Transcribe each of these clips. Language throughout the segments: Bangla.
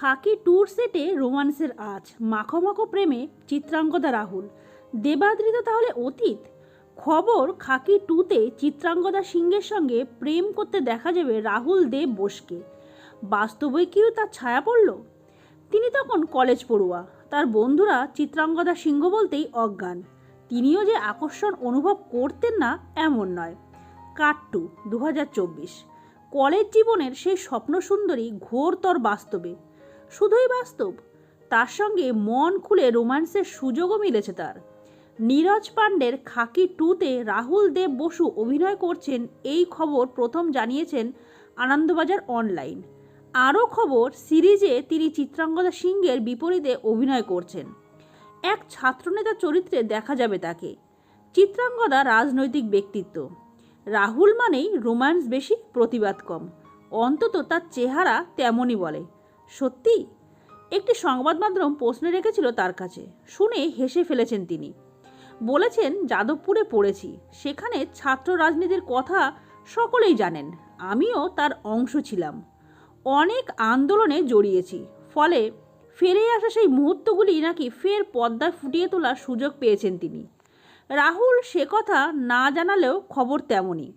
খাকি ট্যুর সেটে রোমান্সের আজ মাখো প্রেমে চিত্রাঙ্গদা রাহুল। দেবাদ্রিত তাহলে অতীত? খবর, খাকি টুতে চিত্রাঙ্গদা সিংহের সঙ্গে প্রেম করতে দেখা যাবে রাহুল দেব বোসকে। বাস্তবে কিও তার ছায়া পড়ল? তিনি তখন কলেজ পড়ুয়া। তার বন্ধুরা চিত্রাঙ্গদা সিংহ বলতেই অজ্ঞান। তিনিও যে আকর্ষণ অনুভব করতেন না, এমন নয়। কাট্টু দু হাজার চব্বিশ। কলেজ জীবনের সেই স্বপ্ন সুন্দরী ঘোরতর বাস্তবে। শুধুই বাস্তব। তার সঙ্গে মন খুলে রোম্যান্সের সুযোগও মিলেছে তার। নীরজ পাণ্ডের খাকি টুতে রাহুল দেব বসু অভিনয় করছেন এই খবর প্রথম জানিয়েছেন আনন্দবাজার অনলাইন। আরও খবর, সিরিজে তিনি চিত্রাঙ্গদা সিংহের বিপরীতে অভিনয় করছেন। এক ছাত্রনেতা চরিত্রে দেখা যাবে তাকে। চিত্রাঙ্গদা রাজনৈতিক ব্যক্তিত্ব। রাহুল মানেই রোম্যান্স বেশি প্রতিবাদ কম। অন্তত তার চেহারা তেমনই বলে। সত্যি? একটি সংবাদ মাধ্যম প্রশ্ন রেখেছিল তার কাছে। শুনে হেসে ফেলেছেন তিনি। বলেছেন, যাদবপুরে পড়েছি। সেখানে ছাত্র রাজনীতির কথা সকলেই জানেন। আমিও তার অংশ ছিলাম। অনেক আন্দোলনে জড়িয়েছি। ফলে ফিরে আসা সেই মুহূর্তগুলি নাকি ফের পদ্মায় ফুটিয়ে তোলার সুযোগ পেয়েছেন তিনি। রাহুল সে কথা না জানালেও খবর তেমনই।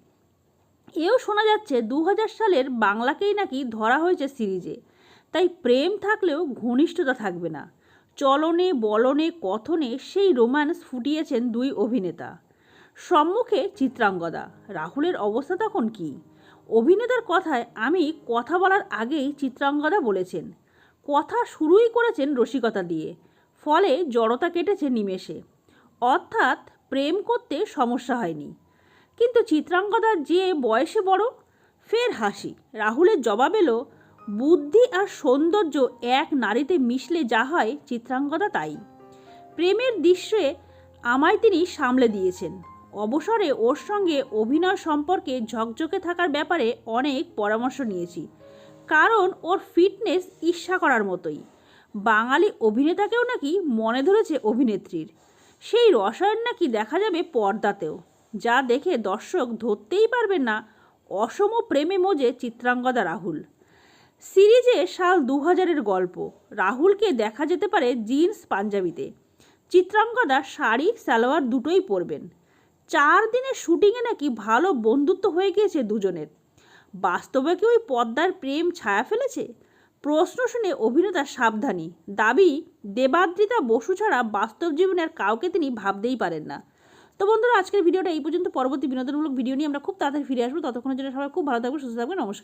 এও শোনা যাচ্ছে দু হাজার সালের বাংলাকেই নাকি ধরা হয়েছে সিরিজে। তাই প্রেম থাকলেও ঘনিষ্ঠতা থাকবে না। চলনে, বলনে, কথনে সেই রোম্যান্স ফুটিয়েছেন দুই অভিনেতা। সম্মুখে চিত্রাঙ্গদা। রাহুলের অবস্থা তখন কি? অভিনেতার কথায় আমি কথা বলার আগেই চিত্রাঙ্গদা বলেছেন। কথা শুরুই করেছেন রসিকতা দিয়ে, ফলে জড়তা কেটেছে নিমেষে। অর্থাৎ প্রেম করতে সমস্যা হয়নি। কিন্তু চিত্রাঙ্গদার যে বয়সে বড়, ফের হাসি। রাহুলের জবাব এলো বুদ্ধি আর সৌন্দর্য এক নারীতে মিশলে যা হয় চিত্রাঙ্গদা তাই। প্রেমের দৃশ্যে আমায় তিনি সামলে দিয়েছেন। অবসরে ওর সঙ্গে অভিনয় সম্পর্কে ঝকঝকে থাকার ব্যাপারে অনেক পরামর্শ নিয়েছি। কারণ ওর ফিটনেস ঈর্ষা করার মতোই। বাঙালি অভিনেতাকেও নাকি মনে ধরেছে অভিনেত্রীর। সেই রসায়ন নাকি দেখা যাবে পর্দাতেও। যা দেখে দর্শক ধরতেই পারবেন না অসম প্রেমে মজে চিত্রাঙ্গদা রাহুল। সিরিজে সাল দু হাজারের গল্প। রাহুলকে দেখা যেতে পারে জিন্স পাঞ্জাবিতে। চিত্রাঙ্গদা শাড়ি, সালোয়ার দুটোই পরবেন। চার দিনের শুটিংয়ে নাকি ভালো বন্ধুত্ব হয়ে গিয়েছে দুজনের। বাস্তবে কি ওই পদ্মার প্রেম ছায়া ফেলেছে? প্রশ্ন শুনে অভিনেতা সাবধানী। দাবি, দেবাদ্রিতা বসু ছাড়া বাস্তব জীবনের কাউকে তিনি ভাবতেই পারেন না। তো বন্ধুরা, আজকের ভিডিওটা এই পর্যন্ত। পরবর্তী বিনোদনমূলক ভিডিও নিয়ে আমরা খুব তাড়াতাড়ি ফিরে আসব। ততক্ষণের জন্য সবাই খুব ভালো থাকবে সুস্থ থাকবে নমস্কার।